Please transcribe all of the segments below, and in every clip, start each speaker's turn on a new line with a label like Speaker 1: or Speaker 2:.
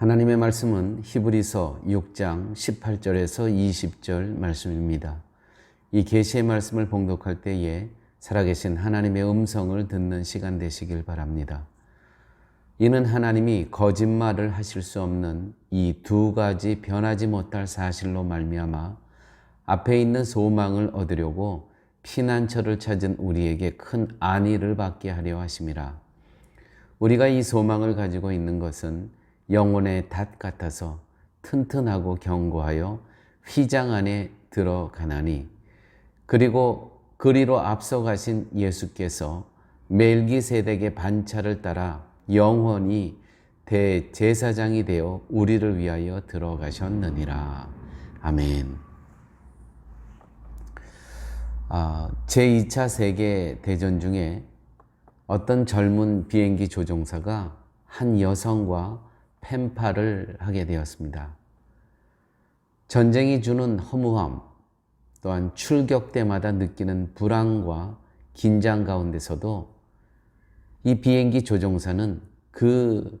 Speaker 1: 하나님의 말씀은 히브리서 6장 18절에서 20절 말씀입니다. 이 계시의 말씀을 봉독할 때에 살아계신 하나님의 음성을 듣는 시간 되시길 바랍니다. 이는 하나님이 거짓말을 하실 수 없는 이 두 가지 변하지 못할 사실로 말미암아 앞에 있는 소망을 얻으려고 피난처를 찾은 우리에게 큰 안위를 받게 하려 하심이라. 우리가 이 소망을 가지고 있는 것은 영혼의 닷 같아서 튼튼하고 견고하여 휘장 안에 들어가나니 그리고 그리로 앞서가신 예수께서 멜기세덱의 반차를 따라 영원히 대제사장이 되어 우리를 위하여 들어가셨느니라. 아멘. 아, 제2차 세계 대전 중에 어떤 젊은 비행기 조종사가 한 여성과 펜팔을 하게 되었습니다. 전쟁이 주는 허무함, 또한 출격 때마다 느끼는 불안과 긴장 가운데서도 이 비행기 조종사는 그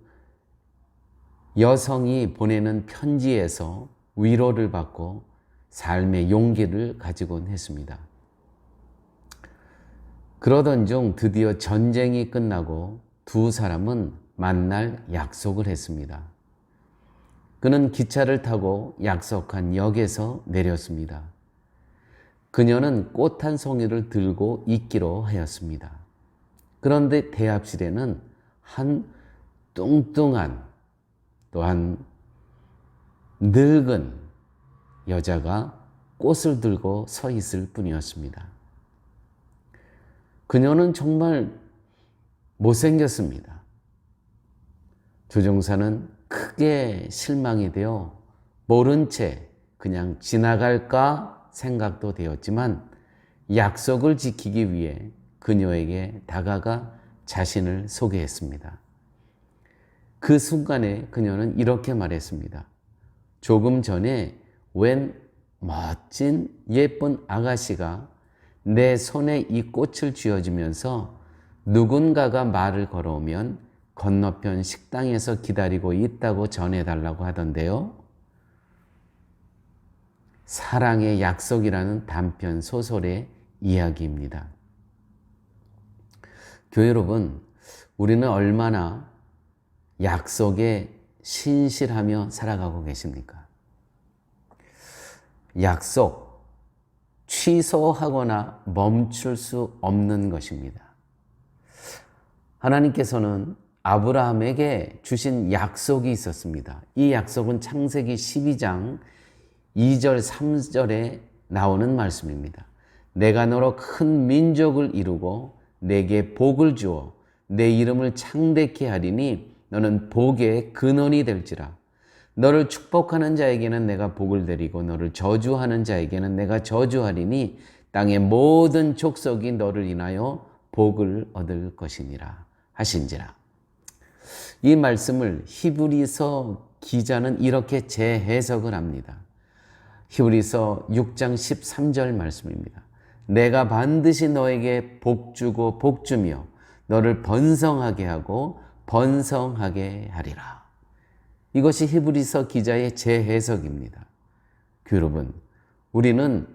Speaker 1: 여성이 보내는 편지에서 위로를 받고 삶의 용기를 가지곤 했습니다. 그러던 중 드디어 전쟁이 끝나고 두 사람은 만날 약속을 했습니다. 그는 기차를 타고 약속한 역에서 내렸습니다. 그녀는 꽃 한 송이를 들고 있기로 하였습니다. 그런데 대합실에는 한 뚱뚱한 또한 늙은 여자가 꽃을 들고 서 있을 뿐이었습니다. 그녀는 정말 못생겼습니다. 조종사는 크게 실망이 되어 모른 채 그냥 지나갈까 생각도 되었지만 약속을 지키기 위해 그녀에게 다가가 자신을 소개했습니다. 그 순간에 그녀는 이렇게 말했습니다. 조금 전에 웬 멋진 예쁜 아가씨가 내 손에 이 꽃을 쥐어주면서 누군가가 말을 걸어오면 건너편 식당에서 기다리고 있다고 전해달라고 하던데요. 사랑의 약속이라는 단편 소설의 이야기입니다. 교회 여러분, 우리는 얼마나 약속에 신실하며 살아가고 계십니까? 약속, 취소하거나 멈출 수 없는 것입니다. 하나님께서는 아브라함에게 주신 약속이 있었습니다. 이 약속은 창세기 12장 2절, 3절에 나오는 말씀입니다. 내가 너로 큰 민족을 이루고 내게 복을 주어 내 이름을 창대케 하리니 너는 복의 근원이 될지라. 너를 축복하는 자에게는 내가 복을 드리고 너를 저주하는 자에게는 내가 저주하리니 땅의 모든 족속이 너를 인하여 복을 얻을 것이니라 하신지라. 이 말씀을 히브리서 기자는 이렇게 재해석을 합니다. 히브리서 6장 13절 말씀입니다. 내가 반드시 너에게 복 주고 복 주며 너를 번성하게 하고 번성하게 하리라. 이것이 히브리서 기자의 재해석입니다. 여러분, 우리는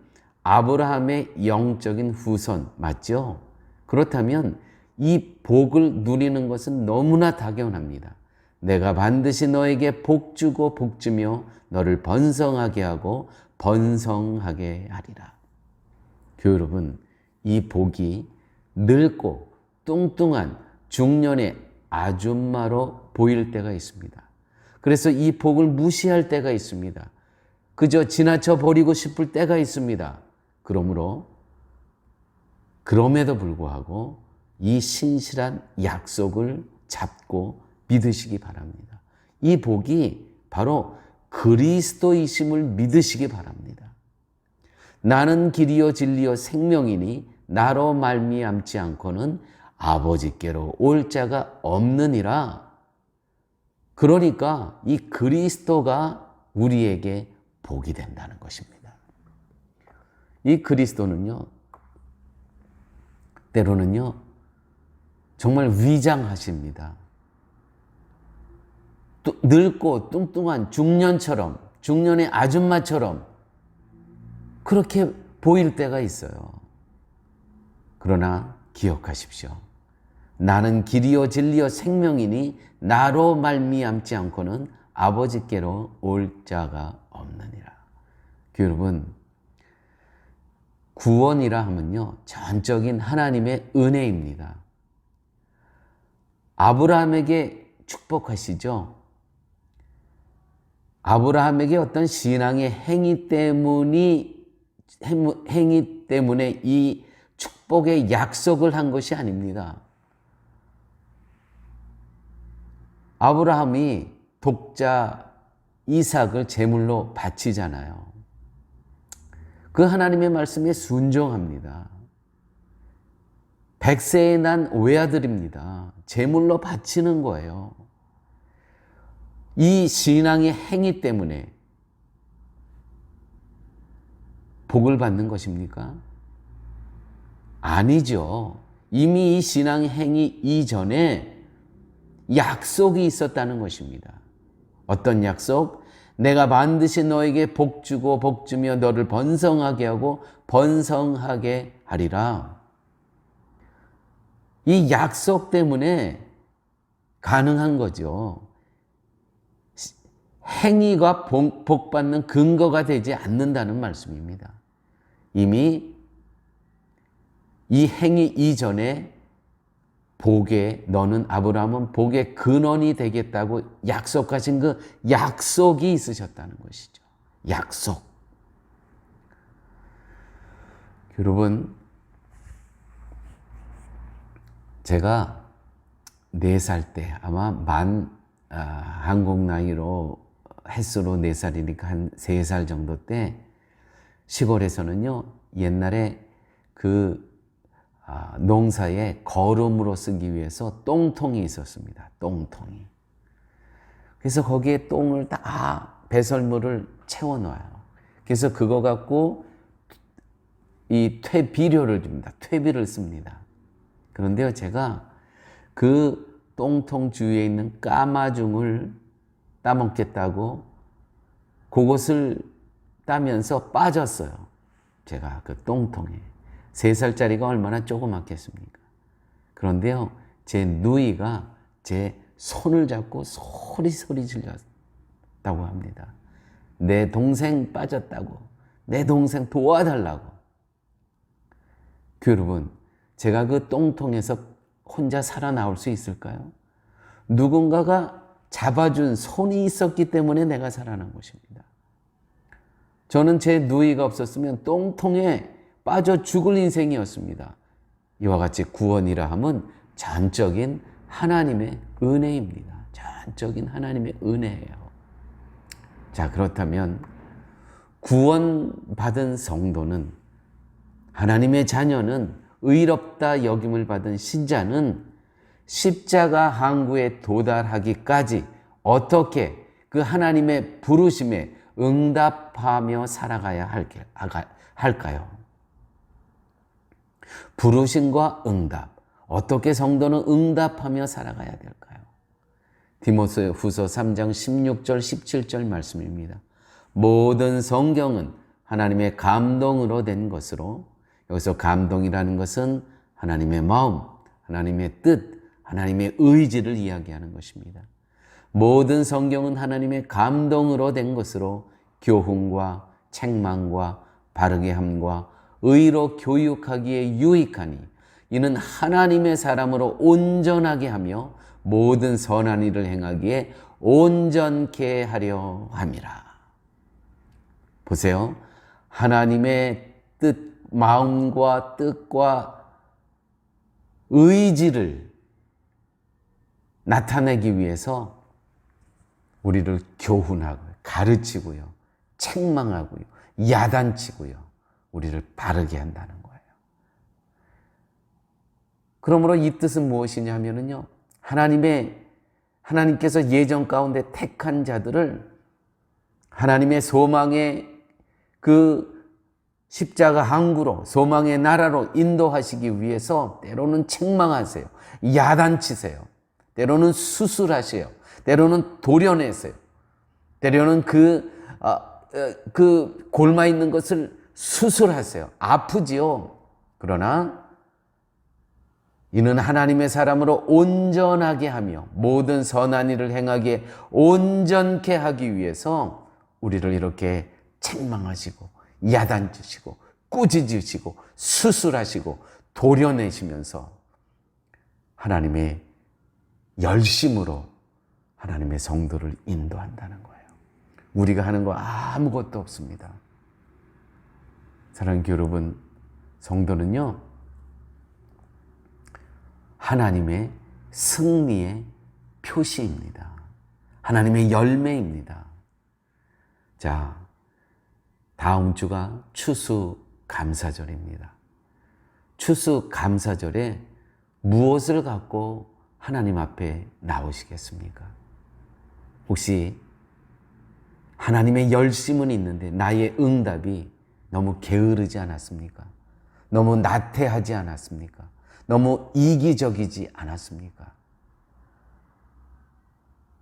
Speaker 1: 아브라함의 영적인 후손 맞죠? 그렇다면 이 복을 누리는 것은 너무나 당연합니다. 내가 반드시 너에게 복 주고 복 주며 너를 번성하게 하고 번성하게 하리라. 교회 여러분, 이 복이 늙고 뚱뚱한 중년의 아줌마로 보일 때가 있습니다. 그래서 이 복을 무시할 때가 있습니다. 그저 지나쳐 버리고 싶을 때가 있습니다. 그러므로 그럼에도 불구하고 이 신실한 약속을 잡고 믿으시기 바랍니다. 이 복이 바로 그리스도이심을 믿으시기 바랍니다. 나는 길이요 진리요 생명이니 나로 말미암지 않고는 아버지께로 올 자가 없느니라. 그러니까 이 그리스도가 우리에게 복이 된다는 것입니다. 이 그리스도는요, 때로는요, 정말 위장하십니다. 늙고 뚱뚱한 중년처럼 중년의 아줌마처럼 그렇게 보일 때가 있어요. 그러나 기억하십시오. 나는 길이요 진리요 생명이니 나로 말미암지 않고는 아버지께로 올 자가 없느니라. 여러분 구원이라 하면요 전적인 하나님의 은혜입니다. 아브라함에게 축복하시죠. 아브라함에게 어떤 신앙의 행위 때문이 행위 때문에 이 축복의 약속을 한 것이 아닙니다. 아브라함이 독자 이삭을 제물로 바치잖아요. 그 하나님의 말씀에 순종합니다. 백세에 난 외아들입니다. 제물로 바치는 거예요. 이 신앙의 행위 때문에 복을 받는 것입니까? 아니죠. 이미 이 신앙 행위 이전에 약속이 있었다는 것입니다. 어떤 약속? 내가 반드시 너에게 복 주고 복 주며 너를 번성하게 하고 번성하게 하리라. 이 약속 때문에 가능한 거죠. 행위가 복 받는 근거가 되지 않는다는 말씀입니다. 이미 이 행위 이전에 복의 너는 아브라함은 복의 근원이 되겠다고 약속하신 그 약속이 있으셨다는 것이죠. 약속. 여러분 제가 네살때 아마 만 아, 한국 나이로 햇수로 네 살이니까 한세살 정도 때 시골에서는요 옛날에 그 아, 농사에 거름으로 쓰기 위해서 똥통이 있었습니다. 똥통이. 그래서 거기에 똥을 다 배설물을 채워놔요. 그래서 그거 갖고 이 퇴비료를 줍니다. 퇴비를 씁니다. 그런데요, 제가 그 똥통 주위에 있는 까마중을 따먹겠다고 그것을 따면서 빠졌어요. 제가 그 똥통에. 세 살짜리가 얼마나 조그맣겠습니까? 그런데요, 제 누이가 제 손을 잡고 소리소리 질렀다고 합니다. 내 동생 빠졌다고. 내 동생 도와달라고. 그 여러분, 제가 그 똥통에서 혼자 살아나올 수 있을까요? 누군가가 잡아준 손이 있었기 때문에 내가 살아난 것입니다. 저는 제 누이가 없었으면 똥통에 빠져 죽을 인생이었습니다. 이와 같이 구원이라 함은 전적인 하나님의 은혜입니다. 전적인 하나님의 은혜예요. 자, 그렇다면 구원받은 성도는 하나님의 자녀는 의롭다 여김을 받은 신자는 십자가 항구에 도달하기까지 어떻게 그 하나님의 부르심에 응답하며 살아가야 할까요? 부르심과 응답. 어떻게 성도는 응답하며 살아가야 될까요? 디모스 후서 3장 16절, 17절 말씀입니다. 모든 성경은 하나님의 감동으로 된 것으로 여기서 감동이라는 것은 하나님의 마음, 하나님의 뜻, 하나님의 의지를 이야기하는 것입니다. 모든 성경은 하나님의 감동으로 된 것으로 교훈과 책망과 바르게 함과 의로 교육하기에 유익하니 이는 하나님의 사람으로 온전하게 하며 모든 선한 일을 행하기에 온전케 하려 함이라. 보세요. 하나님의 뜻, 마음과 뜻과 의지를 나타내기 위해서 우리를 교훈하고 가르치고요. 책망하고요. 야단치고요. 우리를 바르게 한다는 거예요. 그러므로 이 뜻은 무엇이냐 하면은요. 하나님의 하나님께서 예정 가운데 택한 자들을 하나님의 소망의 그 십자가 항구로 소망의 나라로 인도하시기 위해서 때로는 책망하세요. 야단치세요. 때로는 수술하세요. 때로는 도려내세요. 때로는 그, 어, 어, 그 골마 있는 것을 수술하세요. 아프지요. 그러나 이는 하나님의 사람으로 온전하게 하며 모든 선한 일을 행하기에 온전케 하기 위해서 우리를 이렇게 책망하시고 야단치시고 꾸짖으시고 수술하시고 도려내시면서 하나님의 열심으로 하나님의 성도를 인도한다는 거예요. 우리가 하는 거 아무것도 없습니다. 사랑하는 여러분, 성도는요, 하나님의 승리의 표시입니다. 하나님의 열매입니다. 자, 다음 주가 추수 감사절입니다. 추수 감사절에 무엇을 갖고 하나님 앞에 나오시겠습니까? 혹시 하나님의 열심은 있는데 나의 응답이 너무 게으르지 않았습니까? 너무 나태하지 않았습니까? 너무 이기적이지 않았습니까?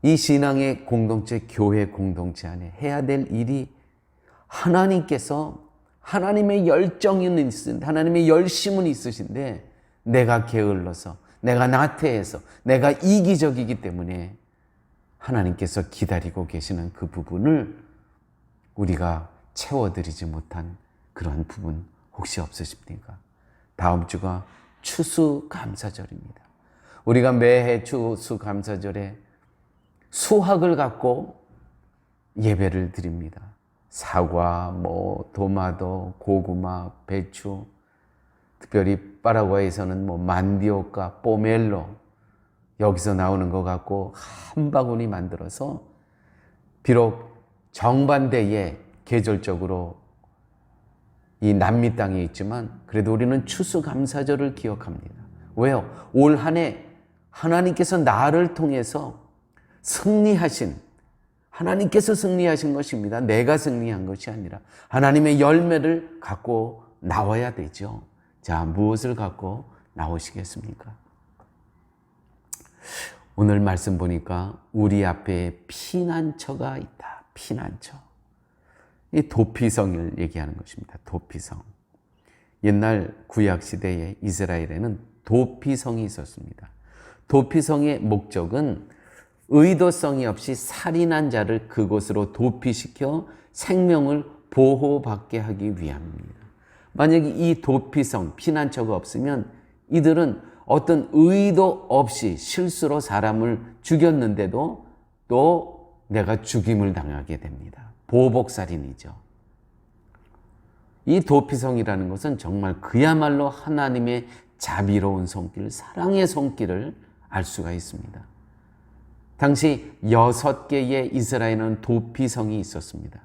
Speaker 1: 이 신앙의 공동체, 교회 공동체 안에 해야 될 일이 하나님께서 하나님의 열정은 있으신데, 하나님의 열심은 있으신데, 내가 게을러서, 내가 나태해서, 내가 이기적이기 때문에 하나님께서 기다리고 계시는 그 부분을 우리가 채워드리지 못한 그런 부분 혹시 없으십니까? 다음 주가 추수감사절입니다. 우리가 매해 추수감사절에 수확을 갖고 예배를 드립니다. 사과, 뭐 도마도, 고구마, 배추, 특별히 파라과이에서는 뭐 만디오카, 포멜로 여기서 나오는 것 갖고 한 바구니 만들어서 비록 정반대에 계절적으로 이 남미 땅에 있지만 그래도 우리는 추수감사절을 기억합니다. 왜요? 올 한 해 하나님께서 나를 통해서 승리하신 하나님께서 승리하신 것입니다. 내가 승리한 것이 아니라 하나님의 열매를 갖고 나와야 되죠. 자, 무엇을 갖고 나오시겠습니까? 오늘 말씀 보니까 우리 앞에 피난처가 있다. 피난처. 이 도피성을 얘기하는 것입니다. 도피성. 옛날 구약 시대에 이스라엘에는 도피성이 있었습니다. 도피성의 목적은 의도성이 없이 살인한 자를 그곳으로 도피시켜 생명을 보호받게 하기 위함입니다. 만약에 이 도피성, 피난처가 없으면 이들은 어떤 의도 없이 실수로 사람을 죽였는데도 또 내가 죽임을 당하게 됩니다. 보복살인이죠. 이 도피성이라는 것은 정말 그야말로 하나님의 자비로운 손길, 사랑의 손길을 알 수가 있습니다. 당시 여섯 개의 이스라엘은 도피성이 있었습니다.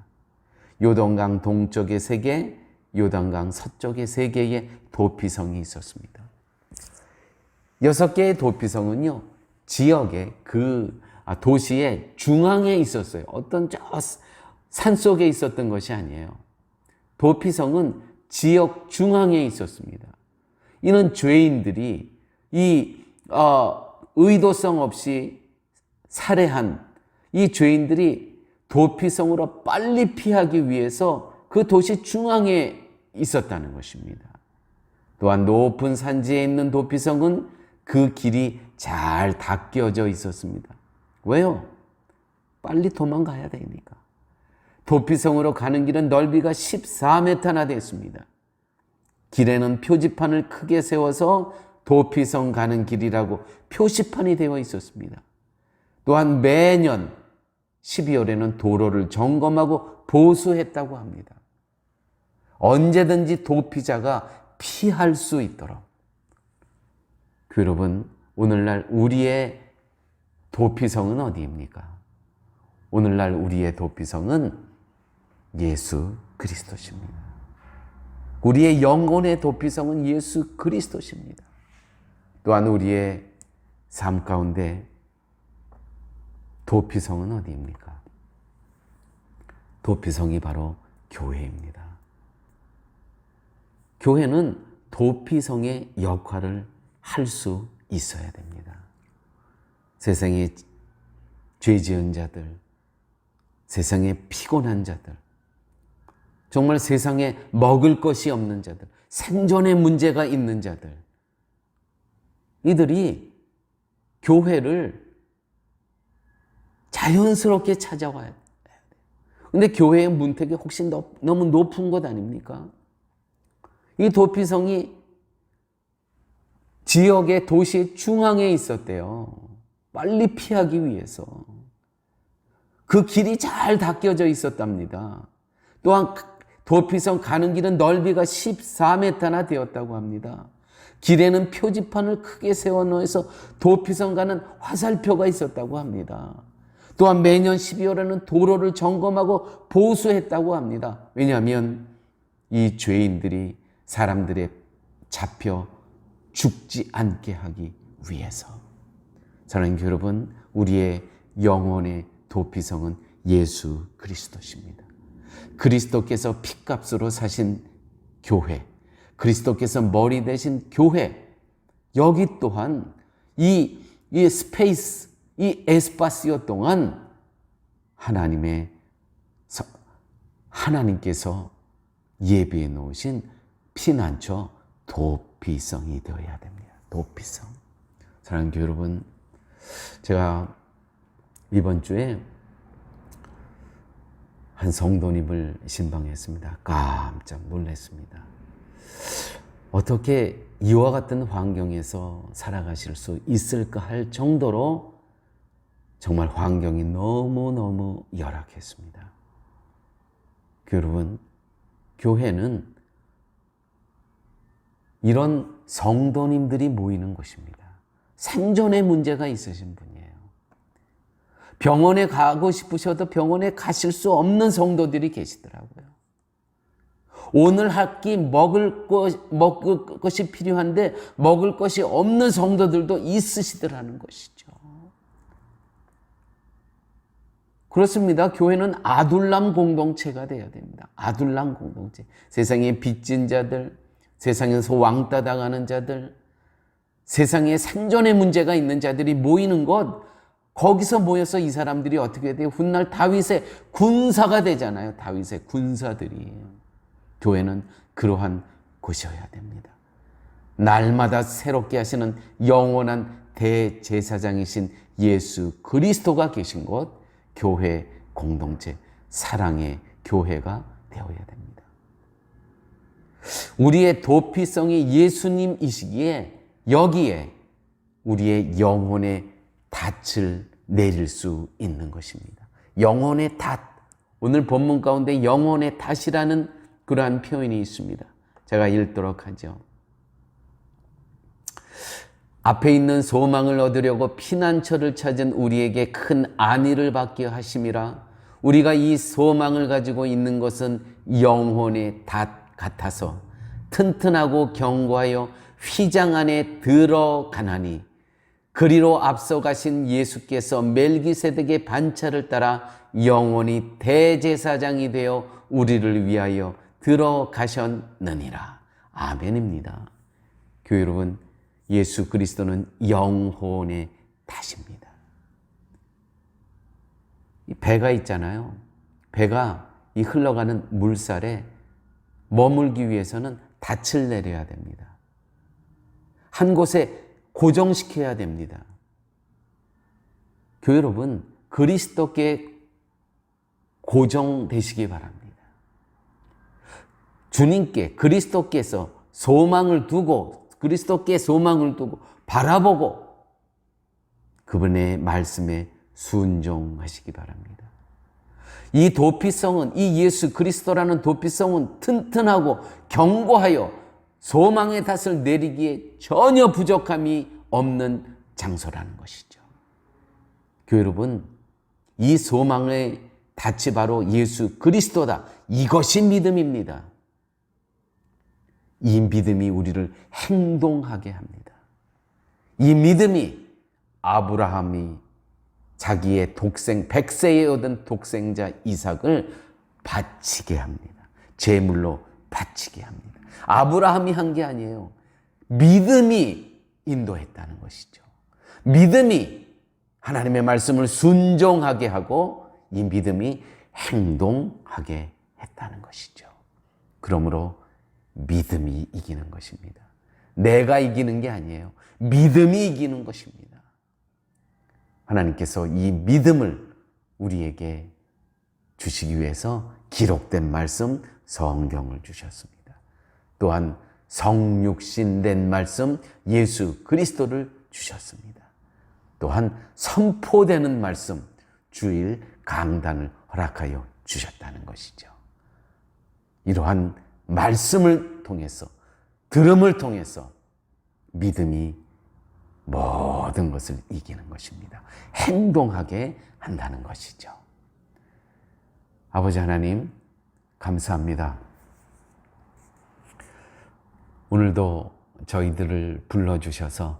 Speaker 1: 요동강 동쪽에 세 개, 요단강 서쪽에 세 개의 도피성이 있었습니다. 여섯 개의 도피성은요, 지역의 그 아, 도시의 중앙에 있었어요. 어떤 저 산 속에 있었던 것이 아니에요. 도피성은 지역 중앙에 있었습니다. 이는 죄인들이 이 어, 의도성 없이 살해한 이 죄인들이 도피성으로 빨리 피하기 위해서 그 도시 중앙에 있었다는 것입니다. 또한 높은 산지에 있는 도피성은 그 길이 잘 닦여져 있었습니다. 왜요? 빨리 도망가야 되니까. 도피성으로 가는 길은 넓이가 14m나 됐습니다. 길에는 표지판을 크게 세워서 도피성 가는 길이라고 표시판이 되어 있었습니다. 또한 매년 12월에는 도로를 점검하고 보수했다고 합니다. 언제든지 도피자가 피할 수 있도록. 그 여러분, 오늘날 우리의 도피성은 어디입니까? 오늘날 우리의 도피성은 예수 그리스도십니다. 우리의 영혼의 도피성은 예수 그리스도십니다. 또한 우리의 삶 가운데 도피성은 어디입니까? 도피성이 바로 교회입니다. 교회는 도피성의 역할을 할 수 있어야 됩니다. 세상에 죄 지은 자들, 세상에 피곤한 자들, 정말 세상에 먹을 것이 없는 자들, 생존의 문제가 있는 자들, 이들이 교회를 자연스럽게 찾아와야 돼요. 근데 교회의 문턱이 혹시 너무 높은 것 아닙니까? 이 도피성이 지역의 도시의 중앙에 있었대요. 빨리 피하기 위해서. 그 길이 잘 닦여져 있었답니다. 또한 도피성 가는 길은 넓이가 14m나 되었다고 합니다. 길에는 표지판을 크게 세워 놓아서 도피성 가는 화살표가 있었다고 합니다. 또한 매년 12월에는 도로를 점검하고 보수했다고 합니다. 왜냐하면 이 죄인들이 사람들의 잡혀 죽지 않게 하기 위해서. 사랑하는 여러분, 우리의 영혼의 도피성은 예수 그리스도십니다. 그리스도께서 피값으로 사신 교회, 그리스도께서 머리 대신 교회, 여기 또한 이, 이 스페이스, 이 에스파시오 동안 하나님의 하나님께서 예비해 놓으신 피난처 도피성이 되어야 됩니다. 도피성. 사랑하는 교회 여러분, 제가 이번 주에 한 성도님을 신방했습니다. 깜짝 놀랐습니다. 어떻게 이와 같은 환경에서 살아가실 수 있을까 할 정도로 정말 환경이 너무너무 열악했습니다. 여러분, 교회는 이런 성도님들이 모이는 곳입니다. 생존의 문제가 있으신 분이에요. 병원에 가고 싶으셔도 병원에 가실 수 없는 성도들이 계시더라고요. 오늘 한끼 먹을 것, 먹을 것이 필요한데 먹을 것이 없는 성도들도 있으시더라는 것이죠. 그렇습니다. 교회는 아둘람 공동체가 되어야 됩니다. 아둘람 공동체. 세상에 빚진 자들, 세상에서 왕따 당하는 자들, 세상에 생존의 문제가 있는 자들이 모이는 곳, 거기서 모여서 이 사람들이 어떻게 돼요? 훗날 다윗의 군사가 되잖아요. 다윗의 군사들이. 교회는 그러한 곳이어야 됩니다. 날마다 새롭게 하시는 영원한 대제사장이신 예수 그리스도가 계신 곳, 교회 공동체, 사랑의 교회가 되어야 됩니다. 우리의 도피성이 예수님이시기에 여기에 우리의 영혼의 닻을 내릴 수 있는 것입니다. 영혼의 닻. 오늘 본문 가운데 영혼의 닻이라는 그러한 표현이 있습니다. 제가 읽도록 하죠. 앞에 있는 소망을 얻으려고 피난처를 찾은 우리에게 큰 안위를 받게 하심이라 우리가 이 소망을 가지고 있는 것은 영혼의 닷 같아서 튼튼하고 견고하여 휘장 안에 들어가나니 그리로 앞서가신 예수께서 멜기세덱의 반차를 따라 영원히 대제사장이 되어 우리를 위하여 들어가셨느니라. 아멘입니다. 교회 여러분, 예수 그리스도는 영혼의 탓입니다. 배가 있잖아요. 배가 이 흘러가는 물살에 머물기 위해서는 닻을 내려야 됩니다. 한 곳에 고정시켜야 됩니다. 교회 여러분, 그리스도께 고정되시기 바랍니다. 주님께, 그리스도께서 소망을 두고, 그리스도께 소망을 두고, 바라보고, 그분의 말씀에 순종하시기 바랍니다. 이 도피성은, 이 예수 그리스도라는 도피성은 튼튼하고 견고하여 소망의 탓을 내리기에 전혀 부족함이 없는 장소라는 것이죠. 교회 여러분, 이 소망의 닻이 바로 예수 그리스도다. 이것이 믿음입니다. 이 믿음이 우리를 행동하게 합니다. 이 믿음이 아브라함이 자기의 독생, 백세에 얻은 독생자 이삭을 바치게 합니다. 제물로 바치게 합니다. 아브라함이 한 게 아니에요. 믿음이 인도했다는 것이죠. 믿음이 하나님의 말씀을 순종하게 하고 이 믿음이 행동하게 했다는 것이죠. 그러므로 믿음이 이기는 것입니다. 내가 이기는 게 아니에요. 믿음이 이기는 것입니다. 하나님께서 이 믿음을 우리에게 주시기 위해서 기록된 말씀 성경을 주셨습니다. 또한 성육신된 말씀 예수 그리스도를 주셨습니다. 또한 선포되는 말씀 주일 강단을 허락하여 주셨다는 것이죠. 이러한 말씀을 통해서 들음을 통해서 믿음이 모든 것을 이기는 것입니다. 행동하게 한다는 것이죠. 아버지 하나님, 감사합니다. 오늘도 저희들을 불러주셔서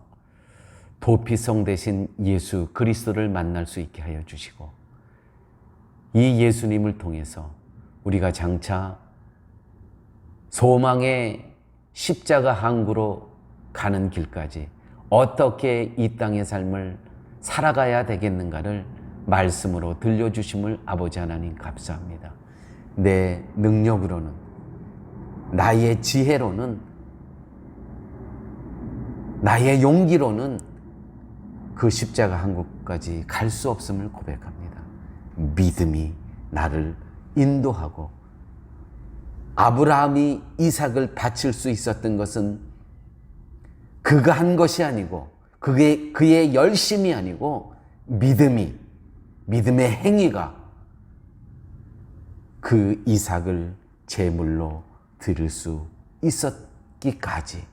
Speaker 1: 도피성 대신 예수 그리스도를 만날 수 있게 하여 주시고, 이 예수님을 통해서 우리가 장차 소망의 십자가 항구로 가는 길까지 어떻게 이 땅의 삶을 살아가야 되겠는가를 말씀으로 들려주심을 아버지 하나님 감사합니다. 내 능력으로는, 나의 지혜로는, 나의 용기로는 그 십자가 항구까지 갈 수 없음을 고백합니다. 믿음이 나를 인도하고 아브라함이 이삭을 바칠 수 있었던 것은 그가 한 것이 아니고 그게 그의 열심이 아니고 믿음이 믿음의 행위가 그 이삭을 제물로 드릴 수 있었기까지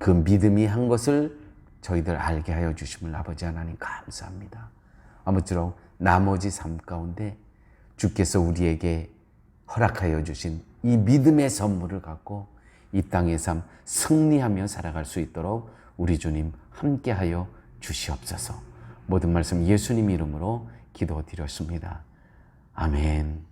Speaker 1: 그 믿음이 한 것을 저희들 알게 하여 주심을 아버지 하나님 감사합니다. 아무쪼록 나머지 삶 가운데 주께서 우리에게 허락하여 주신 이 믿음의 선물을 갖고 이삶 승리하며 살아갈 수 있도록 우리 주님 함께하여 주시옵소서. 모든 말씀 예수님 이름으로 기도드렸습니다. 아멘.